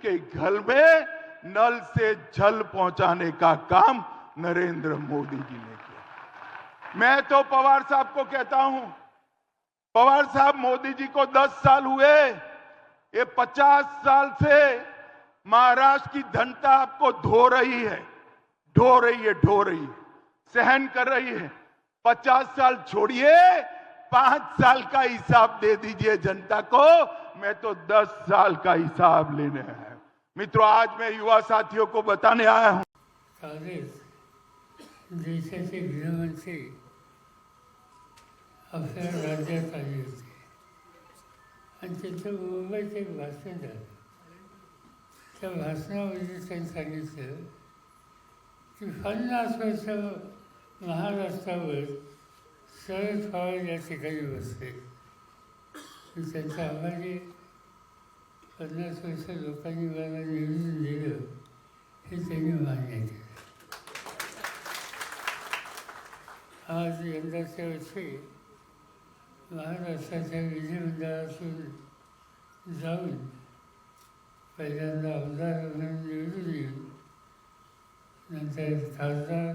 के घर में नल से जल पहुँचाने का काम नरेंद्र मोदी जी ने किया। मैं तो पवार साहब को कहता हूँ, पवार साहब मोदी जी को 10 साल हुए, ये 50 साल से महाराष्ट्र की जनता आपको धो रही है, ढो रही है, ढो रही है, सहन कर रही है। 50 साल छोड़िए, पाँच साल का हिसाब दे दीजिए जनता को, मैं तो 10 साल का हिसाब लेने हूँ मित्रों आज मैं युवा साथियों को बताने आया हूं। कालच देशाचे गृहमंत्री आपल्या राज्यात आले होते आणि तिथं मुंबईत एक भाषण झालं त्या भाषणामध्ये त्यांनी सांगितलं की पन्नास वर्ष महाराष्ट्रावर शरद पवार या ठिकाणी बसले मी त्यांचा आभारी पन्नास वर्ष लोकांनी मला निवडून दिलं हे त्यांनी मान्य केलं आज यंदाच्या वर्षी महाराष्ट्राच्या विधिमंडळातून जाऊन पहिल्यांदा आमदार म्हणून निवडून येऊन नंतर खासदार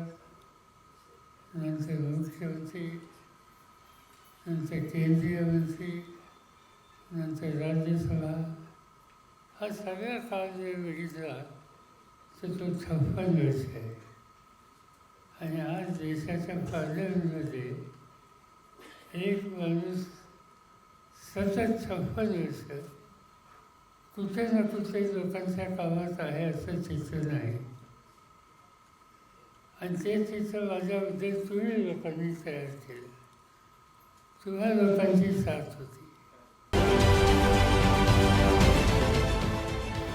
नंतर मुख्यमंत्री नंतर केंद्रीय मंत्री नंतर राज्यसभा हा सगळा काळ जर बघितला तर तो छप्पन वर्ष आहे. आणि आज देशाच्या पार्लमेंटमध्ये एक माणूस सतत छप्पन वर्ष कुठे ना कुठे लोकांच्या कामात आहे असं चित्र नाही. आणि ते चित्र माझ्याबद्दल तुम्ही लोकांनी तयार केलं. तुम्हा लोकांची साथ होती.